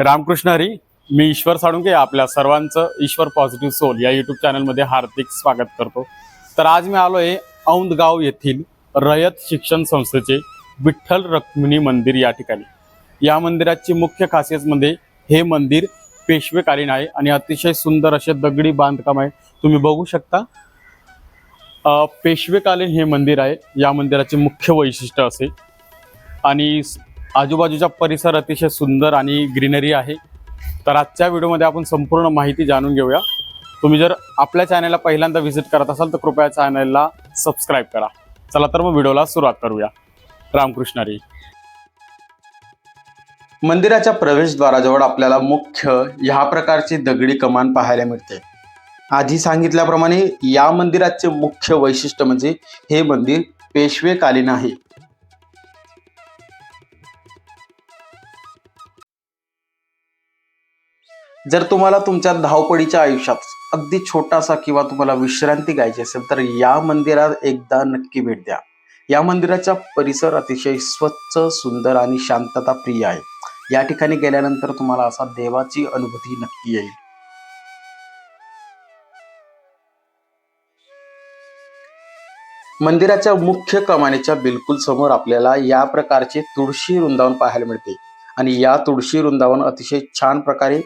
रामकृष्ण हरी मी ईश्वर साळुंके आपल्या सर्वांचं Ishwar positive soul या यूट्यूब चॅनलमध्ये हार्दिक स्वागत करतो. तर आज मी आलो आहे औंदगाव येथील रयत शिक्षण संस्थेचे विठ्ठल रक्मिणी मंदिर या ठिकाणी. या मंदिराची मुख्य खासियत म्हणजे हे मंदिर पेशवेकालीन आहे आणि अतिशय सुंदर असे दगडी बांधकाम आहे. तुम्ही बघू शकता. पेशवेकालीन हे मंदिर आहे. या मंदिराचे मुख्य वैशिष्ट्य असे. आणि आजूबाजूचा परिसर अतिशय सुंदर आणि ग्रीनरी आहे. तर आजच्या व्हिडिओमध्ये आपण संपूर्ण माहिती जाणून घेऊया. तुम्ही जर आपल्या चॅनलला पहिल्यांदा व्हिजिट करत असाल तर कृपया चॅनलला सबस्क्राईब करा. चला तर मग व्हिडिओला सुरुवात करूया. रामकृष्णारी मंदिराच्या प्रवेशद्वाराजवळ आपल्याला मुख्य ह्या प्रकारची दगडी कमान पाहायला मिळते. आधी सांगितल्याप्रमाणे या मंदिराचे मुख्य वैशिष्ट्य म्हणजे हे मंदिर पेशवेकालीन आहे. जर तुम्हाला तुमच्या धावपळीच्या आयुष्यात अगदी छोटासा किंवा तुम्हाला विश्रांती घ्यायची असेल तर या मंदिरात एकदा नक्की भेट द्या. या मंदिराचा परिसर अतिशय स्वच्छ सुंदर आणि शांतता प्रिय आहे. या ठिकाणी गेल्यानंतर तुम्हाला असा देवाची अनुभूती नक्की येईल. मंदिराच्या मुख्य कमानीच्या बिलकुल समोर आपल्याला या प्रकारचे तुळशी वृंदावन पाहायला मिळते. आणि या तुळशी वृंदावन अतिशय छान प्रकारे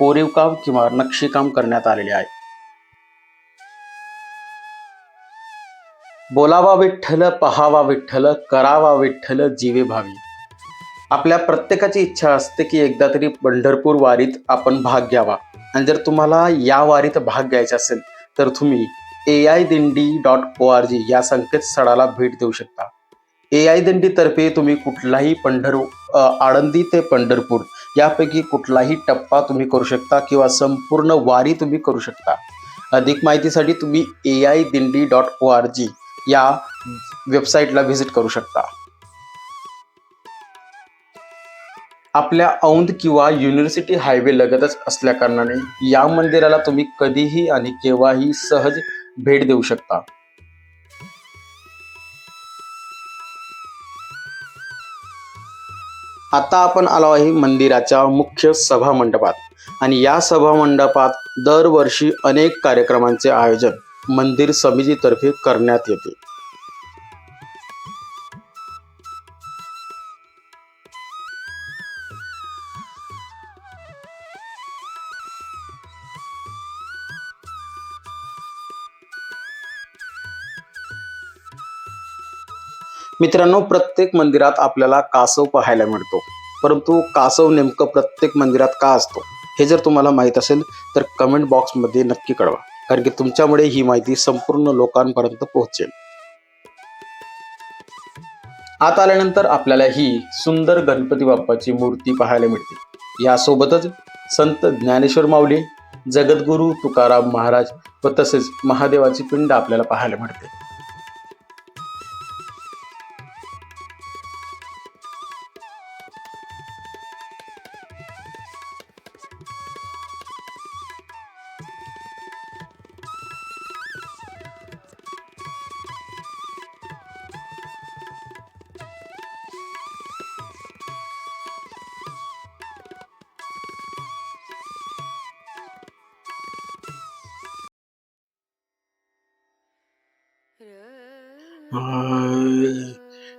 कोरीवकाम किंवा नक्षीकाम करण्यात आलेले आहे. बोलावा विठ्ठल पहावा विठ्ठल करावा विठ्ठल जीवे भावी. आपल्या प्रत्येकाची इच्छा असते की एकदा तरी पंढरपूर वारीत आपण भाग घ्यावा. आणि जर तुम्हाला या वारीत भाग घ्यायचा असेल तर तुम्ही A I Dindi dot O R G या संकेतस्थळाला भेट देऊ शकता. ए आय दिंडीतर्फे तुम्ही कुठलाही पंढर आळंदी ते पंढरपूर यापैकी कुठलाही टप्पा तुम्ही करू शकता किंवा संपूर्ण वारी तुम्ही करू शकता. अधिक माहितीसाठी तुम्ही A I Dindi dot O R G या वेबसाईटला व्हिजिट करू शकता. आपल्या औंध किंवा युनिव्हर्सिटी हायवे लगतच असल्या कारणाने या मंदिराला तुम्ही कधीही आणि केव्हाही सहज भेट देऊ शकता. आता आपण आलो आहे मंदिराच्या मुख्य सभा मंडपात आणि या सभा मंडपात दरवर्षी अनेक कार्यक्रमांचे आयोजन मंदिर समितीतर्फे करण्यात येते. मित्रांनो प्रत्येक मंदिरात आपल्याला कासव पाहायला मिळतो. परंतु कासव नेमकं प्रत्येक मंदिरात का असतो हे जर तुम्हाला माहीत असेल तर कमेंट बॉक्समध्ये नक्की कळवा. कारण की तुमच्यामुळे ही माहिती संपूर्ण लोकांपर्यंत पोहोचेल. आत आल्यानंतर आपल्याला ही सुंदर गणपती बाप्पाची मूर्ती पाहायला मिळते. यासोबतच संत ज्ञानेश्वर माऊली जगद्गुरू तुकाराम महाराज व तसेच महादेवाची पिंड आपल्याला पाहायला मिळते.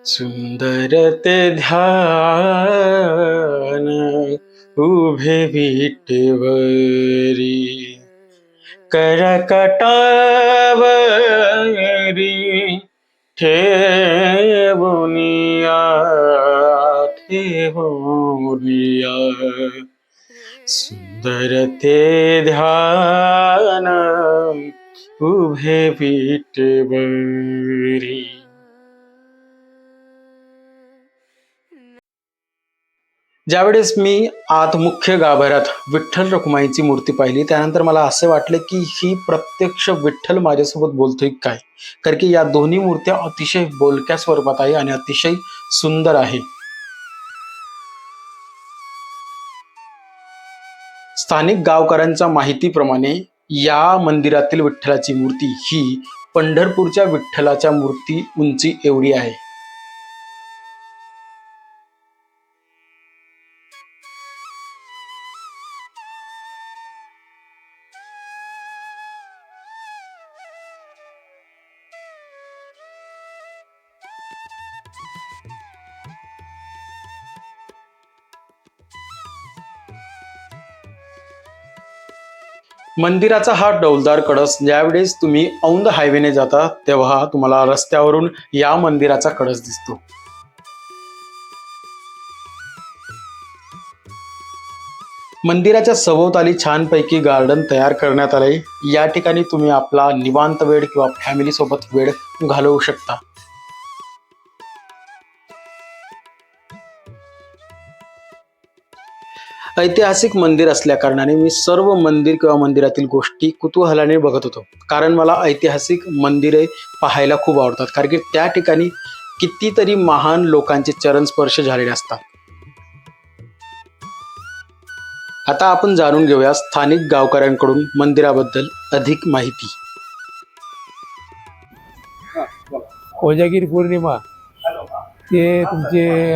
सुंदर ते ध्यान उभे विटेवरी करकटावरी ठेवनिया ठेवुनिया सुंदर ते ध्यान उभे विटेवरी ज्यावेळेस मी आत मुख्य गाभाऱ्यात विठ्ठल रखुमाईची मूर्ती पाहिली त्यानंतर मला असे वाटले की ही प्रत्यक्ष विठ्ठल माझ्यासोबत बोलतोय काय? कारण की या दोन्ही मूर्त्या अतिशय बोलक्या स्वरूपात आहे आणि अतिशय सुंदर आहे. स्थानिक गावकऱ्यांच्या माहितीप्रमाणे या मंदिरातील विठ्ठलाची मूर्ती ही पंढरपूरच्या विठ्ठलाच्या मूर्ती उंची एवढी आहे. मंदिराचा हा डौलदार कळस ज्यावेळेस तुम्ही औंध हायवेने जाता तेव्हा तुम्हाला रस्त्यावरून या मंदिराचा कळस दिसतो. मंदिराच्या सभोवताली छानपैकी गार्डन तयार करण्यात आले या ठिकाणी तुम्ही आपला निवांत वेळ किंवा फॅमिली सोबत वेळ घालवू शकता. ऐतिहासिक मंदिर असल्याकारणाने मी सर्व मंदिर किंवा मंदिरातील गोष्टी कुतूहलाने बघत होतो. कारण मला ऐतिहासिक मंदिरे पाहायला खूप आवडतात. कारण की त्या ठिकाणी कितीतरी महान लोकांचे चरण स्पर्श झालेले असतात. आता आपण जाणून घेऊया स्थानिक गावकऱ्यांकडून मंदिराबद्दल अधिक माहिती. कोजागिरी पौर्णिमा. ते तुमचे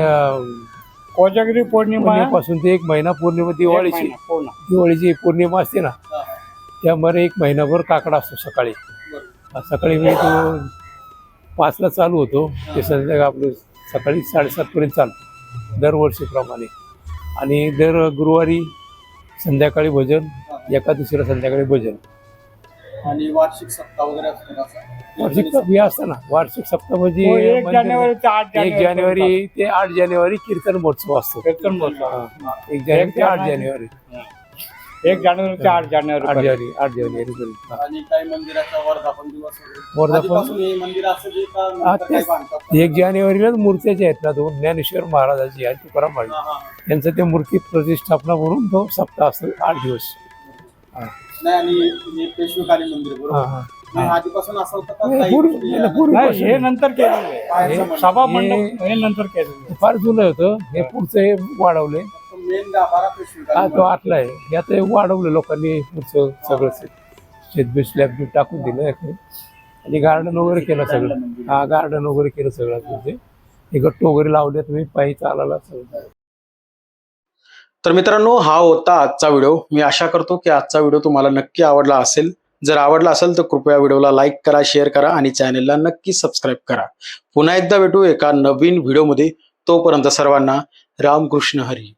कोजागिरी पौर्णिमा पौर्णिमेपासून ते एक महिना पौर्णिमा दिवाळीची. एक महिना पूर्ण. दिवाळीची पौर्णिमा असते ना त्यामध्ये एक महिनाभर काकडा असतो सकाळी. सकाळी मी तो पाचला चालू होतो. ते संध्याकाळी आपलं सकाळी साडेसातपर्यंत चालतो दरवर्षीप्रमाणे. आणि दर गुरुवारी संध्याकाळी भजन एकादशीला संध्याकाळी भजन. आणि वार्षिक सप्ताह वगैरे असतो असं? वार्षिक सप्ताह हे असतं ना वार्षिक सप्ताह म्हणजे हो, एक मंदिर- जानेवारी ते आठ एक जानेवारी ते आठ जानेवारी कीर्तन महोत्सव असतो कीर्तन महोत्सव. हा. एक जानेवारी ते आठ जानेवारी एक जानेवारी ते आठ जानेवारी आठ. जानेवारी आठ जानेवारी पर्यंत. हा. आणि काही मंदिराचा वर्धापन दिवस वगैरे वर्धापन आधीपासून हे मंदिर असं जे का हा, नंतर काही तेच. बांधतात? एक जानेवारीलाच मूर्त्याच्या आहेत ना दोन ज्ञानेश्वर महाराजाची आणि तुकाराम महाराज हा, हा. त्यांचं ते मूर्ती प्रतिष्ठापना म्हणून तो सप्ताह असतो आठ दिवस नाही आणि हे पेशवेकालीन मंदिर हा, बरोबर? हा. नाही, आधीपासून असं होतं का नाही, काही पूर्वी- गोष्टी नाही, या- पूर्वी- नाही हे नंतर केलेलं बाहेरचं आहे मंडप. सभा हे- मंडप हे नंतर केलेलं आहे. फार जुनं होतं. हे पुढचं हे मेन गाभारा हा पेशवेकालीन तो आतला आहे. हे हे वाढवलं लोकांनी पुढचं सगळं शेतबी स्लॅब टाकून दिलं हे. आणि गार्डन वगैरे केलं सगळं. हा गार्डन वगैरे केलं सगळं तिथे. हे गट्ट वगैरे लावले तुम्ही पायी चालायला सगळं. तर मित्रांनो हा होता आजचा व्हिडिओ. मी आशा करतो की आजचा व्हिडिओ तुम्हाला नक्की आवडला असेल. जर आवडला असेल तर कृपया व्हिडिओला लाईक करा शेअर करा आणि चॅनेलला नक्की सबस्क्राईब करा. पुन्हा एकदा भेटू एका नवीन व्हिडिओमध्ये. तोपर्यंत सर्वांना रामकृष्ण हरी.